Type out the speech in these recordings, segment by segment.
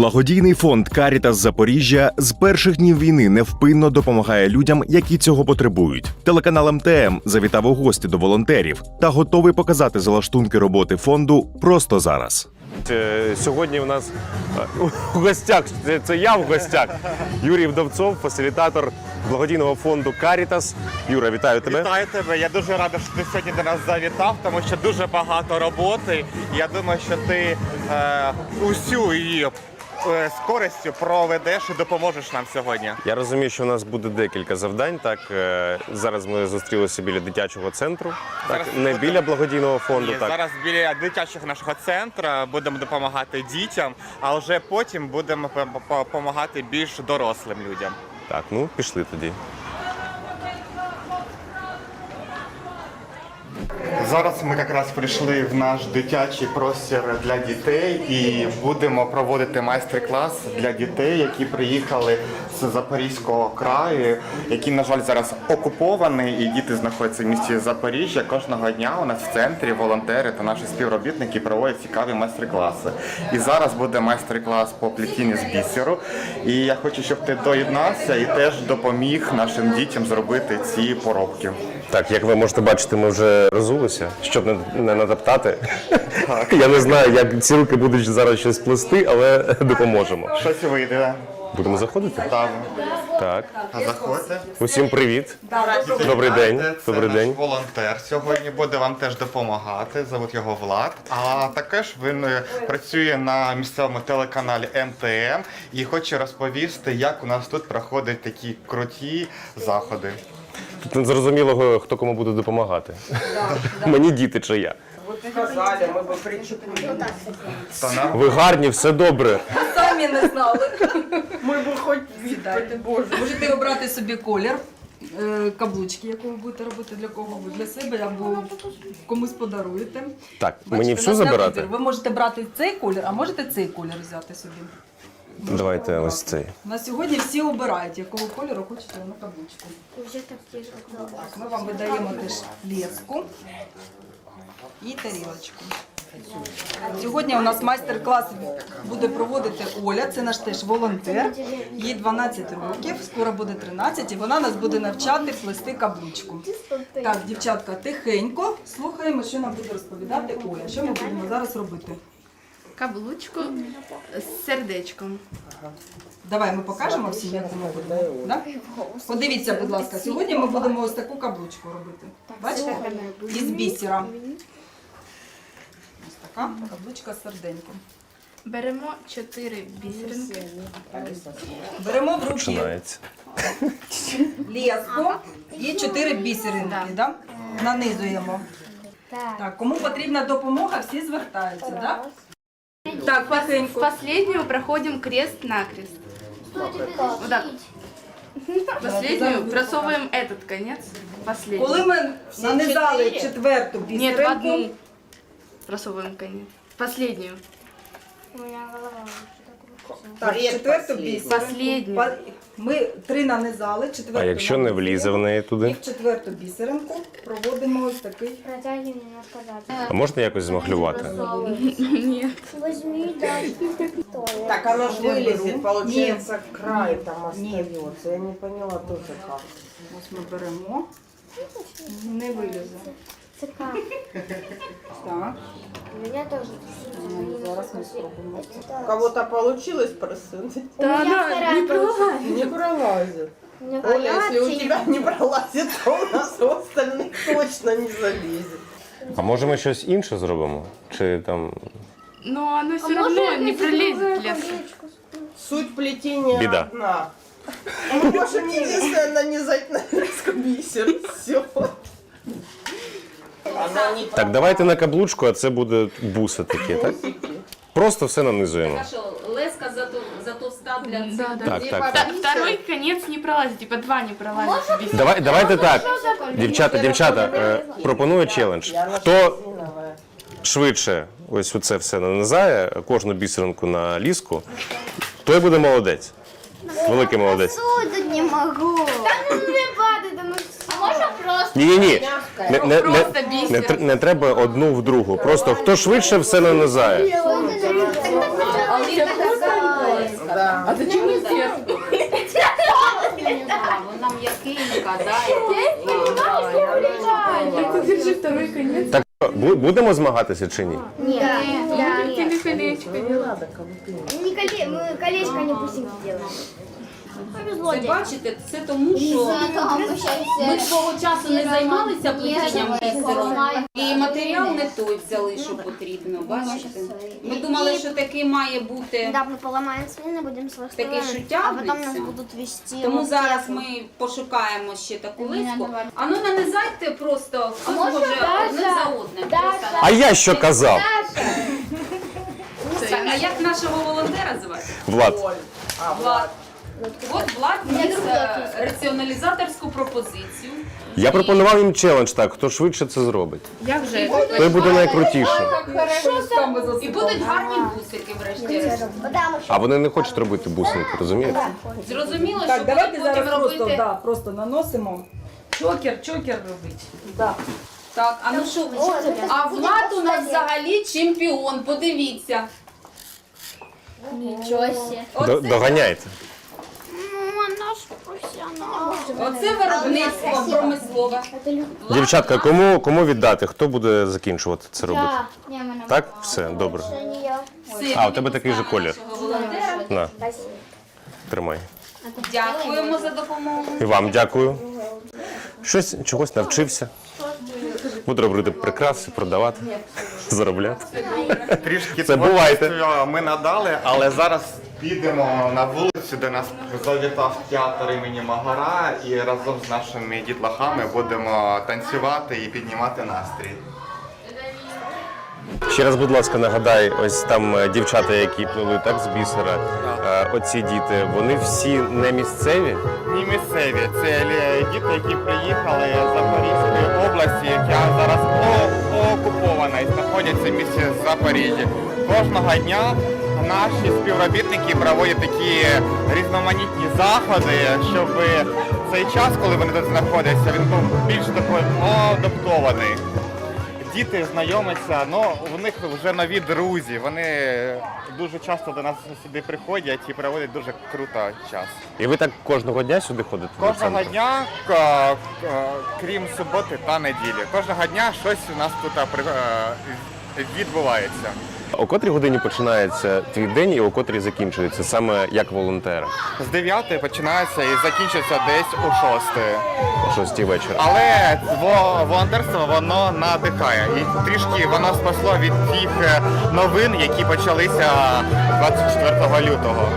Благодійний фонд Карітас Запоріжжя з перших днів війни невпинно допомагає людям, які цього потребують. Телеканал МТМ завітав у гості до волонтерів та готовий показати залаштунки роботи фонду просто зараз. Е, Сьогодні у нас е, у гостях, це, це я в гостях. Юрій Вдовцов, фасилітатор благодійного фонду Карітас. Юра, вітаю тебе. Вітаю тебе. Я дуже рада, що ти сьогодні до нас завітав, тому що дуже багато роботи. Я думаю, що ти е, усю її з користю проведеш і допоможеш нам сьогодні. Я розумію, що у нас буде декілька завдань. Так е, зараз ми зустрілися біля дитячого центру, так Зараз не біля благодійного фонду. Ні, Так зараз біля дитячого нашого центру будемо допомагати дітям, а вже потім будемо допомагати більш дорослим людям. так, ну пішли тоді. Зараз ми якраз прийшли в наш дитячий простір для дітей і будемо проводити майстер-клас для дітей, які приїхали з Запорізького краю, який, на жаль, зараз окупований, і діти знаходяться в місті Запоріжжя. Кожного дня у нас в центрі волонтери та наші співробітники проводять цікаві майстер-класи. І зараз буде майстер-клас по плетінню з бісеру. І я хочу, щоб ти доєднався і теж допоміг нашим дітям зробити ці поробки. Так, як ви можете бачити, ми вже розулися, щоб не, не натоптати. Я не знаю, як цілки будуть зараз щось плести, але допоможемо. Щось вийде. Будемо заходити? Так. Так. Заходьте. Усім привіт. Добрий день. Це Добрий наш день. волонтер сьогодні буде вам теж допомагати. Зовут його Влад. А також він е, працює на місцевому телеканалі МТМ і хоче розповісти, як у нас тут проходять такі круті заходи. Тут не зрозуміло, хто кому буде допомагати. Мені діти чи я. сказали, мы бы причепили. То нам Ви гарні, все добре. Самі не знали. Мы бы хоть Сідайте. Боже. Можете обрати собі колір е, каблучки, яку ви будете робити для кого ви для себе або комусь подаруєте. Так, Бачите, мені у всю нас на забирати? вибір. Ви можете брати цей колір, а можете цей колір взяти собі. Давайте ось цей. На сьогодні всі обирають, якого кольору хочете на каблучку. Вже так тяжко. Так, ми вам видаємо теж леску і тарілочку. Сьогодні у нас майстер-клас буде проводити Оля, це наш теж волонтер. Їй 12 років, скоро буде 13, і вона нас буде навчати плести каблучку. Так, дівчатка, тихенько слухаємо, що нам буде розповідати Оля. Що ми будемо зараз робити? Каблучку з сердечком. Давай ми покажемо всім, як ми будемо. Да? Подивіться, будь ласка, сьогодні ми будемо ось таку каблучку робити. Бачите? Із бісера. Ось така каблучка з серденьком. Беремо чотири бісеринки. Беремо в руки Починається. леску і чотири бісеринки, да? нанизуємо. Так. Так, кому потрібна допомога, всі звертаються, да? Так, В последнюю проходим крест-накрест. Вот так. Последнюю просовываем этот конец. Последний. Коли ми нанизали четверту Нет, в бісеринку, одну просовываем конец. Последнюю. У мене голова вже так так, четверту бісеринку. Последню. Па- Ми три нанизали, четверту А якщо не влізе в неї туди? І в четверту бісеринку проводимо ось такий. А можна якось змахлювати? Нет. Возьми дальше. Так оно ж Я беру. вылезет, получается, край там Нет. остается. Я не поняла тоже как. Ось ми беремо. Не вилізе. Так. У меня тоже. Ну, Зараз ми спробуємо. У кого-то получилось просунуть? Да она не пролазит. Не пролазит. Оля, если у тебя не пролазит, то у нас у остальных точно не залезет. А може ми щось інше зробимо? Чи там Но оно все равно не пролезет. Суть плетения Беда. одна. Мы можем единственное нанизать на леску бисер. Все. Так, давайте на каблучку, а це буде буси такі, так? Просто все нанизуємо. леска затовста для Да, да. Так, так, так. Та- Второй конец не пролазит, типа два не пролазит. Без- Давай, давайте так. Дівчата, дівчата, е, пропоную челендж. Хто швидше ось оце все нанизає, кожну бісеринку на ліску, той буде молодець. Великий молодець. Тут не могу. Не падает, оно А можно просто? Ні, ні, ні. Не, не, не, Просто не, тр- не треба одну в другу. Просто хто швидше все нанизає. А зачем мы все? Вона м'якенька, да, Держи второй конец. Так бу- будемо змагатися чи ні? Нет, нет, Тебе колечко. Не коле... Мы колечко не пустим делаем. Повезло, Це бачите, це тому, що ми свого часу не займалися плетінням бісером. І матеріал не той взяли, що потрібно. Бачите? Ми думали, що такий має бути. Да, мы поломаем свины, будем с вас Такие стороны, шутя А потом нас вниз. будут вести. Тому вот зараз эту. ми пошукаємо ще таку лиску. А ну нанизайте просто хто може одне за одним. Просто А я що казав? Так, а як нашого волонтера звати? Влад. Влад. От Влад вніс е, раціоналізаторську пропозицію. Я пропонував їм челендж так, хто швидше це зробить. Як же? Той буде найкрутішим. І будуть гарні бусики врешті. Потому что А вони не хочуть робити бусинки, розумієте? Зрозуміло, що Так, давайте потім зараз просто, робити. да, просто наносимо. Чокер, чокер робить. Да. Так, а ну що, а Влад у нас взагалі чемпіон, подивіться. Ничего себе. До- Доганяйте. Ну, она ж профессионал. Оце виробництво промислове. Дівчатка, кому, кому віддати? Хто буде закінчувати це робити? Так? Все, добре. Все, А, у тебе такий же колір. нашого волонтера. На, тримай. Дякуємо за допомогу. І вам дякую. Щось чогось навчився. Буду робити прикраси, продавати, заробляти. Трішки Це бувайте. творчості ми надали, але зараз підемо на вулицю, де нас завітав театр імені Магара, і разом з нашими дітлахами будемо танцювати і піднімати настрій. Ще раз, будь ласка, нагадай, ось там е, дівчата, які плели так з бісера. е, Оці діти, вони всі не місцеві. Ні місцеві, це лі- діти, які приїхали з Запорізької області, яка зараз о- окупована і знаходяться в місті Запоріжжя. Кожного дня наші співробітники проводять такі різноманітні заходи, щоб цей час, коли вони тут знаходяться, він був більш такий адаптований. Діти знайомляться, ну в них вже нові друзі. Вони дуже часто до нас сюди приходять і проводять дуже круто час. І ви так кожного дня сюди ходите? Кожного дня, крім суботи та неділі, кожного дня щось у нас тут е, відбувається. О котрій годині починається твій день і о котрій закінчується, саме як волонтера, З 9 починається і закінчується десь у 6. о 6 вечора. Але во- волонтерство воно надихає. І трішки воно спасло від тих е, новин, які почалися 24 лютого.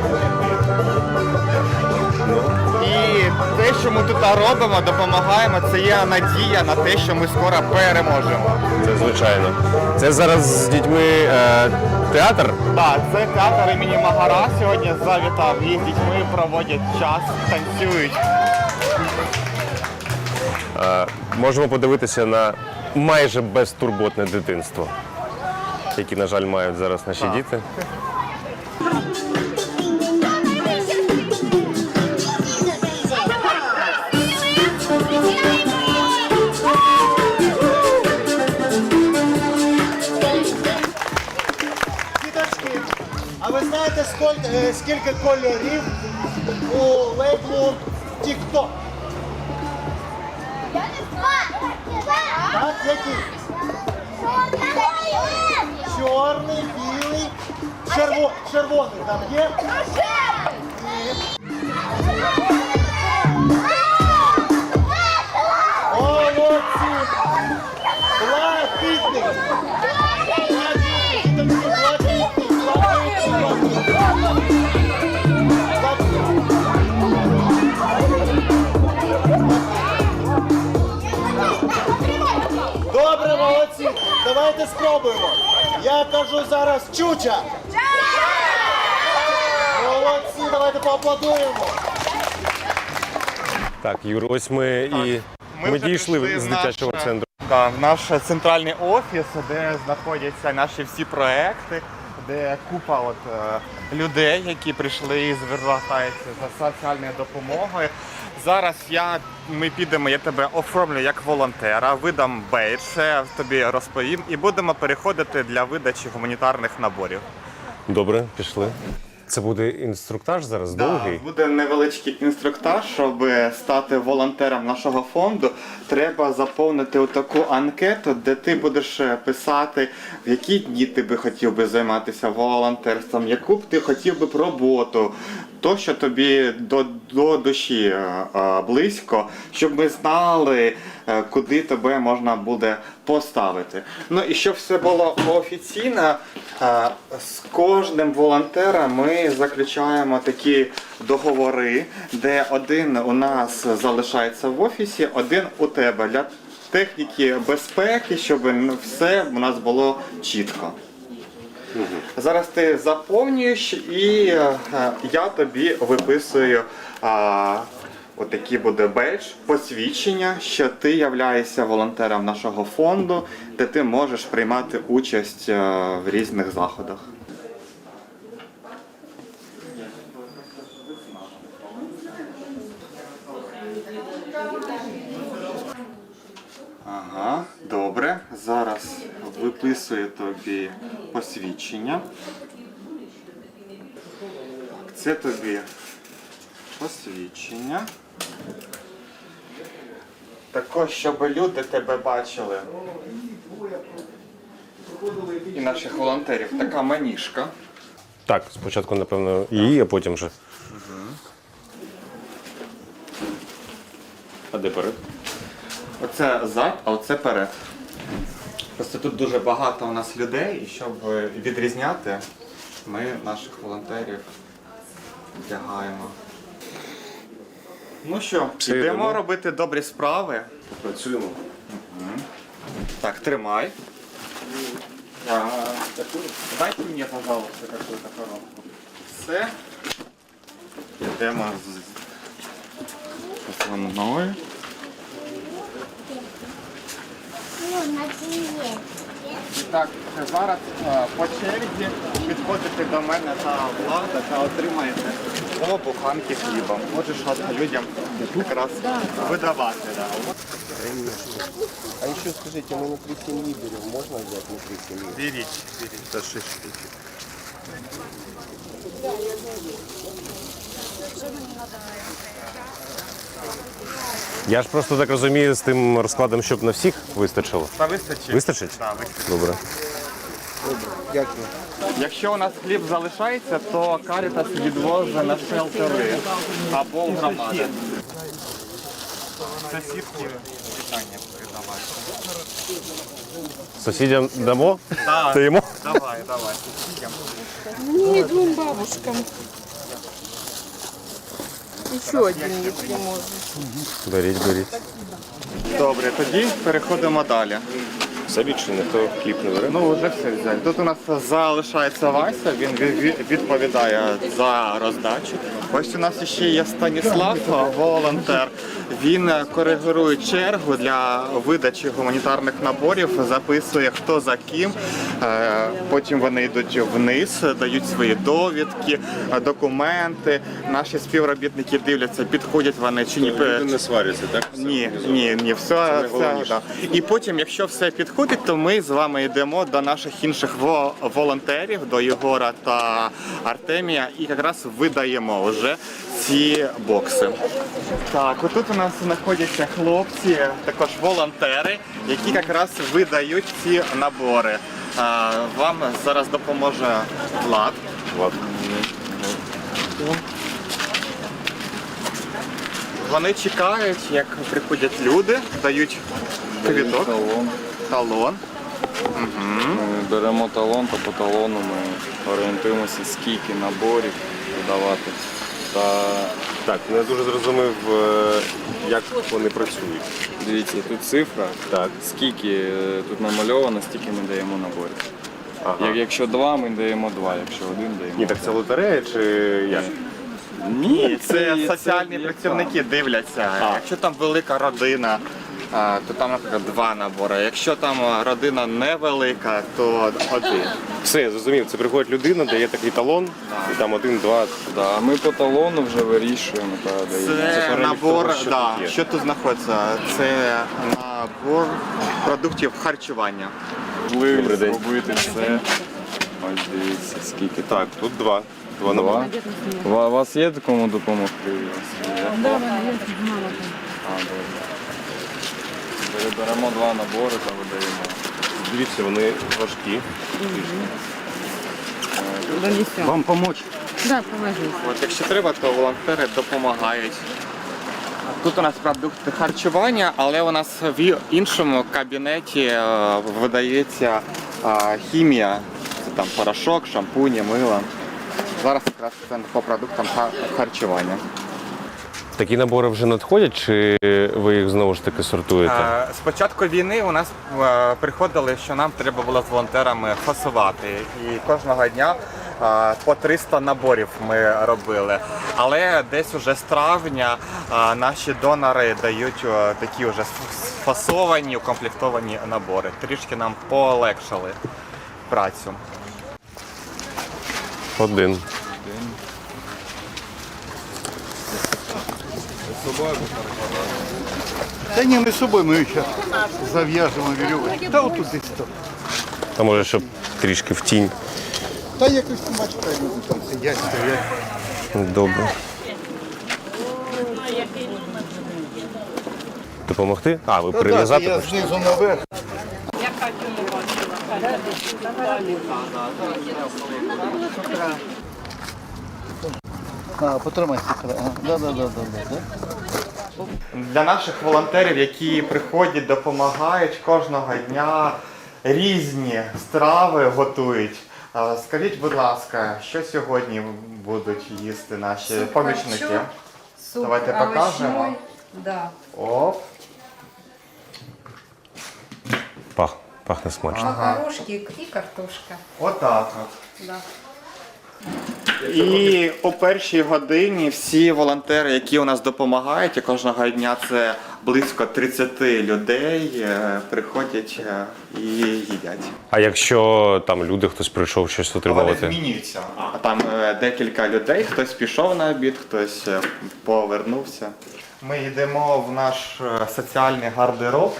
Що ми тут робимо, допомагаємо, це є надія на те, що ми скоро переможемо. Це звичайно. Це зараз з дітьми е, театр. Так, це театр імені Магара сьогодні завітав. І з дітьми проводять час, танцюють. Е, можемо подивитися на майже безтурботне дитинство, яке, на жаль, мають зараз наші діти. Скільки, е, скільки кольорів у лейблу TikTok? Так, який? Чорний, білий, черво, червоний там є? Молодці! Давайте спробуємо. Я кажу зараз чуча. Молодці, давайте поаплодуємо. Так, Юр, ось ми і ми, вже дійшли з в дитячого наш, центру. Да, в наш центральний офіс, де знаходяться наші всі проекти, де купа от, е, людей, які прийшли і звертаються за соціальною допомогою. Зараз я, ми підемо, я тебе оформлю як волонтера, видам бейдж, тобі розповім і будемо переходити для видачі гуманітарних наборів. Добре, пішли. Це буде інструктаж зараз Да, довгий. буде невеличкий інструктаж, щоб стати волонтером нашого фонду. Треба заповнити таку анкету, де ти будеш писати, в які дні ти би хотів би займатися волонтерством, яку б ти хотів би роботу, то, що тобі до, до душі е, е, близько, щоб ми знали, куди тебе можна буде поставити. Ну і щоб все було офіційно, е, з кожним волонтером ми заключаємо такі договори, де один у нас залишається в офісі, один у тебе для техніки безпеки, щоб все у нас було чітко. Зараз ти заповнюєш і е, я тобі виписую отакий буде бейдж, посвідчення, що ти являєшся волонтером нашого фонду, де ти можеш приймати участь е, в різних заходах. Ага, добре. Зараз виписую тобі посвідчення. Це тобі посвідчення. Також, щоб люди тебе бачили. І наших волонтерів. Така маніжка. Так, спочатку, напевно, її, а потім вже. А де перед? Оце зад, а оце перед. Просто тут дуже багато у нас людей, і щоб відрізняти, ми наших волонтерів вдягаємо. Ну що, Все, йдемо йдемо. робити добрі справи. Працюємо. Так, тримай. А, Дайте мені, пожалуйста, какую-то коробку. Все. Йдемо з мною. Ну, на цій Так, зараз е, по черзі підходите до мене та влада та отримаєте по буханки хліба. Можеш от людям якраз видавати. Да. А еще скажите, мы внутри семьи берем, можно взять внутри семьи? Беріть, беріть. Та шість штучок. Я ж просто так розумію з тим розкладом, щоб на всіх вистачило. Та вистачить? Вистачить? Так, вистачить. Добре. Дякую. Якщо у нас хліб залишається, то Карітас відвозить на шелтери або в громади. Сусідки питання передавайте. Сусідям дамо? Так, Даємо? давай, давай, сусідям. Мне двум бабушкам. Еще один, если можно. Беріть, беріть. Добре, тоді переходимо далі. Все більше ніхто хліб не бере. Ну, вже все взяли. Тут у нас залишається Вася, він ві- ві- відповідає за роздачу. Ось у нас ще є Станіслав, волонтер. Він коригує чергу для видачі гуманітарних наборів, записує хто за ким. Е, Потім вони йдуть вниз, дають свої довідки, документи. Наші співробітники дивляться, підходять вони чи ні. не сваряться, так? Ні, ні, ні, все, все да. І потім, якщо все підходить, то ми з вами йдемо до наших інших волонтерів, до Єгора та Артемія, і якраз видаємо вже ці бокси. Так, отут у нас знаходяться хлопці, також волонтери, які якраз видають ці набори. А, Вам зараз допоможе Влад. Влад. Вони чекають, як приходять люди, дають квіток, Талон. талон. Ми беремо талон, та по талону ми орієнтуємося, скільки наборів видавати. Та Так, не дуже зрозумів, е, як вони працюють. дивіться, тут цифра, Так. скільки е, тут намальовано, стільки ми даємо наборів. Ага. Як- Якщо два, ми даємо два, якщо один даємо. Ні, так це лотерея чи як? Ні, це це- соціальні це працівники дивляться. А. Якщо там велика родина, то там, наприклад, два набори. Якщо там родина невелика, то один. Все, я зрозумів. Це приходить людина, дає такий талон, і там один, два. Да, ми по талону вже вирішуємо та. Це перелік набор, того, що да, тут є. що тут знаходиться? Це набор продуктів харчування. Можливість Добрий день. зробити все. Ось дивіться, скільки Так, тут два. Два набори. Два. У вас є кому допомогти? А, добре. Беремо два набори та видаємо. Дивіться, вони важкі. Вам допомогти? От, якщо треба, то волонтери допомагають. Тут у нас продукти харчування, але у нас в іншому кабінеті е, видається е, хімія. Це там порошок, шампуні, мило. Зараз якраз це по продуктам ха- харчування. Такі набори вже надходять, чи ви їх знову ж таки сортуєте? Е, З початку війни у нас е, приходили, що нам треба було з волонтерами фасувати. І кожного дня е, по 300 наборів ми робили. Але десь уже з травня е, наші донори дають е, такі вже сфасовані, укомплектовані набори. Трішки нам полегшили працю. Один. Та ні, не з собою, ми зараз зав'яжемо вірьовочку. Та отут десь то. А може, щоб трішки в тінь. Та якось бачите, люди там сидять, стоять. Добре. Допомогти? А, ви прив'язати я хочете? знизу наверх. А, потримайся. Ага. Да, да, да, да, да, да. Для наших волонтерів, які приходять, допомагають кожного дня різні страви готують. А, Скажіть, будь ласка, що сьогодні будуть їсти наші помічники? Суп Давайте покажемо. Да. Оп. Пах, пахне смачно. Макарошки и картошка. Отак от. Да. І о першій годині всі волонтери, які у нас допомагають, і кожного дня це близько 30 людей, е, приходять е, і їдять. А якщо там люди, хтось прийшов щось Вони змінюються. А там е, декілька людей, хтось пішов на обід, хтось повернувся. Ми йдемо в наш соціальний гардероб.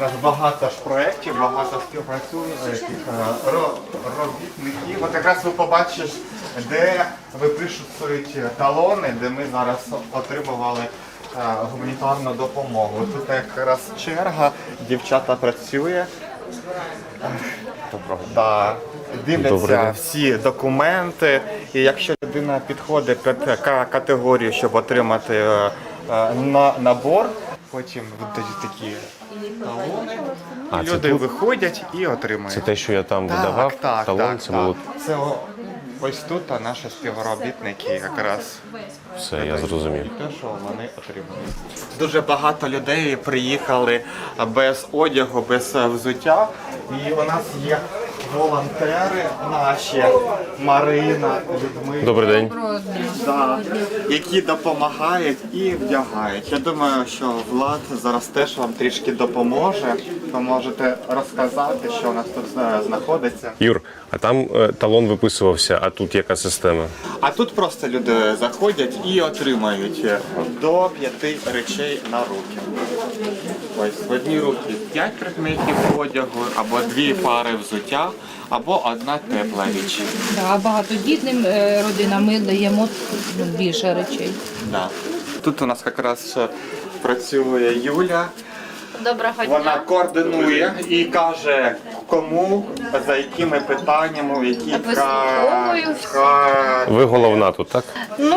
Нас багато ж проєктів, багато співпрацюючих е, робітників. От якраз ви побачите, де випишуть талони, де ми зараз отримували е, гуманітарну допомогу. Тут якраз черга, дівчата працює. Да. Дивляться Добрий день. всі документи, і якщо людина підходить під категорію, щоб отримати е, на набор, потім видають такі талони. А, це люди тут? виходять і отримують. Це те, що я там видавав, так, так, талон, так, це так. було Це о- ось тут а наші співробітники якраз все, я зрозумів. те, що вони отримують. Дуже багато людей приїхали без одягу, без е, взуття. І у нас є волонтери наші, Марина, Людмила. Добрий день. Да, які допомагають і вдягають. Я думаю, що Влад зараз теж вам трішки допоможе. Ви можете розказати, що у нас тут е, знаходиться. Юр, а там е, талон виписувався, а тут яка система? А тут просто люди заходять і отримають е, до п'яти речей на руки. Ось в одній руки п'ять предметів одягу, або дві пари взуття, або одна тепла річ. А багатодітним е, родинам ми даємо ну, більше речей. Да. Тут у нас якраз е, працює Юля. Доброго Вона координує і каже, кому, за якими питаннями, які Вислуховую. ка- Ви головна тут, так? Ну,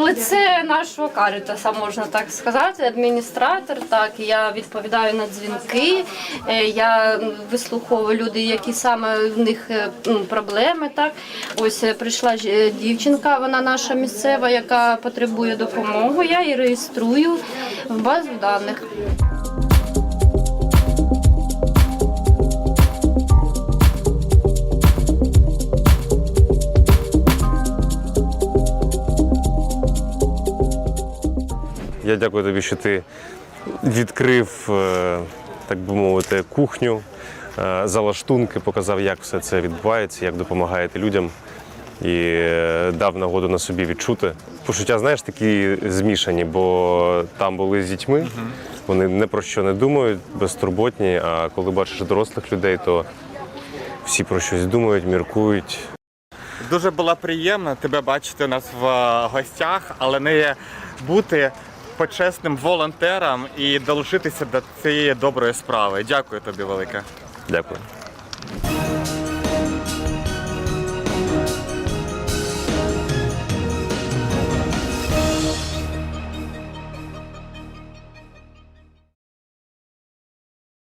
лице нашого карітаса, можна так сказати, адміністратор. Так, я відповідаю на дзвінки. е, Я вислуховую люди, які саме в них е, м, проблеми. Так, ось е, прийшла ж- е, дівчинка, вона наша місцева, яка потребує допомоги. Я її реєструю в базу даних. Я дякую тобі, що ти відкрив, е, так би мовити, кухню, е, залаштунки, показав, як все це відбувається, як допомагаєте людям. І е, дав нагоду на собі відчути. Почуття, знаєш, такі змішані, бо там були з дітьми, вони не про що не думають, безтурботні. А коли бачиш дорослих людей, то всі про щось думають, міркують. Дуже було приємно тебе бачити у нас в гостях, але не бути почесним волонтерам і долучитися до цієї доброї справи. Дякую тобі велике. Дякую.